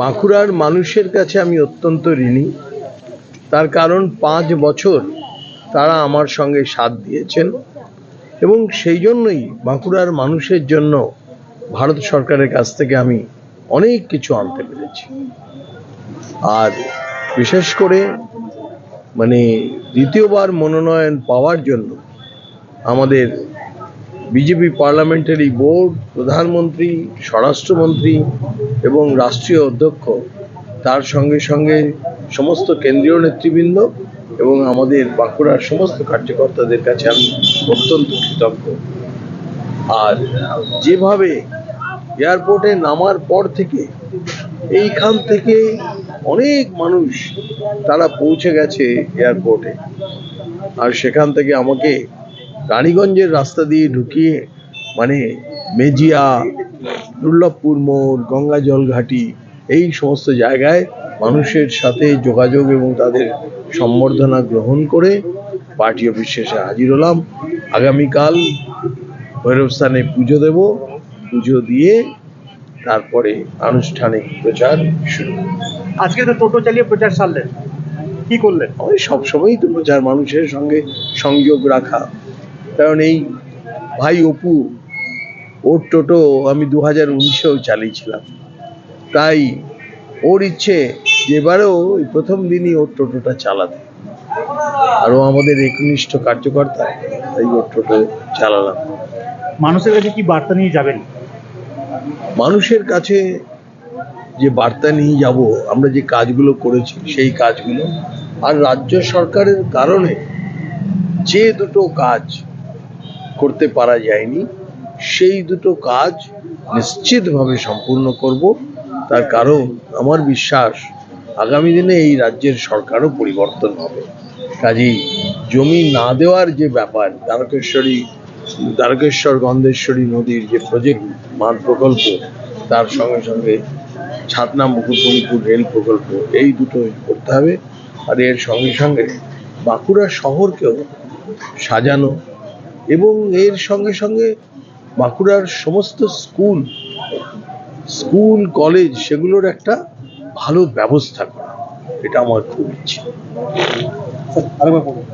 বাঁকুড়ার মানুষের কাছে আমি অত্যন্ত ঋণী। তার কারণ পাঁচ বছর তারা আমার সঙ্গে সাথ দিয়েছেন। এবং সেই জন্যই বাঁকুড়ার মানুষের জন্য ভারত সরকারের কাছ থেকে আমি অনেক কিছু আনতে পেরেছি। আর বিশেষ করে মানে দ্বিতীয়বার মনোনয়ন পাওয়ার জন্য আমাদের বিজেপি পার্লামেন্টারি বোর্ড, প্রধানমন্ত্রী, স্বরাষ্ট্রমন্ত্রী এবং রাষ্ট্রীয় অধ্যক্ষ, তার সঙ্গে সঙ্গে সমস্ত কেন্দ্রীয় নেতৃবৃন্দ এবং আমাদের বাঁকুড়ার সমস্ত কার্যকর্তাদের কাছে আমি অত্যন্ত কৃতজ্ঞ। আর যেভাবে এয়ারপোর্টে নামার পর থেকে এইখান থেকে অনেক মানুষ তারা পৌঁছে গেছে এয়ারপোর্টে। আর সেখান থেকে আমাকে রানীগঞ্জের রাস্তা দিয়ে ঢুকিয়ে মানে মেজিয়া, দুর্লভপুর মোড়, গঙ্গা জলঘাটি, এই সমস্ত জায়গায় মানুষের সাথে যোগাযোগ এবং তাদের সম্বর্ধনা গ্রহণ করে পার্টি অফিস শেষে হাজির হলাম। আগামীকাল ভৈরবস্থানে পুজো দেব। পুজো দিয়ে তারপরে আনুষ্ঠানিক প্রচার শুরু। আজকে তো টোটো চালিয়ে প্রচার সারলেন। কি করলেন? আমি সবসময়ই তো প্রচার মানুষের সঙ্গে সংযোগ রাখা। কারণ এই ভাই অপু ওর টোটো আমি দু হাজার উনিশেও চালিয়েছিলাম। তাই ওর ইচ্ছে এবারেও এই প্রথম দিনই ওর টোটোটা চালাতে। আরও আমাদের একনিষ্ঠ কার্যকর্তা তাই ওর টোটো চালালাম। মানুষের কাছে কি বার্তা নিয়ে যাবেন? মানুষের কাছে যে বার্তা নিয়ে যাব আমরা যে কাজগুলো করেছি সেই কাজগুলো। আর রাজ্য সরকারের কারণে যে দুটো কাজ করতে পারা যায়নি সেই দুটো কাজ নিশ্চিতভাবে সম্পূর্ণ করব। তার কারণ আমার বিশ্বাস আগামী দিনে এই রাজ্যের সরকারও পরিবর্তন হবে। কাজেই জমি না দেওয়ার যে ব্যাপার, দ্বারকেশ্বরী, দ্বারকেশ্বর গন্ধেশ্বরী নদীর যে প্রজেক্ট মান প্রকল্প, তার সঙ্গে সঙ্গে ছাতনা মুকুটমণিপুর রেল প্রকল্প, এই দুটো করতে হবে। আর এর সঙ্গে সঙ্গে বাঁকুড়া শহরকেও সাজানো এবং এর সঙ্গে সঙ্গে বাঁকুড়ার সমস্ত স্কুল স্কুল, কলেজ, সেগুলোর একটা ভালো ব্যবস্থা করা এটা আমার খুব ইচ্ছে বলুন।